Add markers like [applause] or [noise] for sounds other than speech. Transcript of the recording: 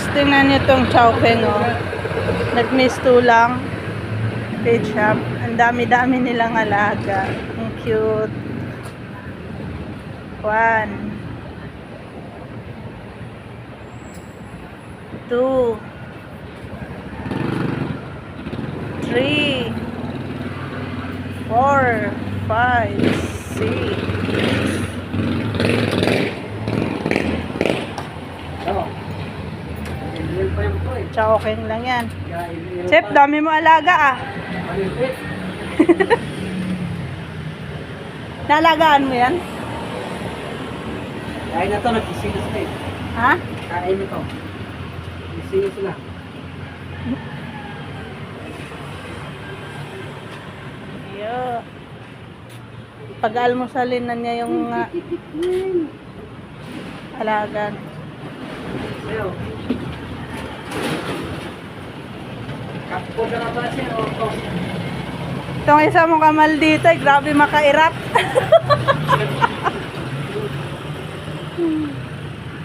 guys, tingnan niyo tong chowking oh. Nag-miss lang. Page shop. Ang dami-dami nilang alaga. Ang cute. One. Two. Three. Four. Five. Six. To. Chowking lang yan. Chef, dami mo alaga ah. [laughs] Nalagaan mo yan? Kaya na to, nagsisingas na eh. Ha? Kain nito. Nagsisingas na. Yo. Pag-almusalin na niya yung uh, [laughs] alaga. Sayo. Itong isa mong kamal dito, eh, grabe makairap. [laughs]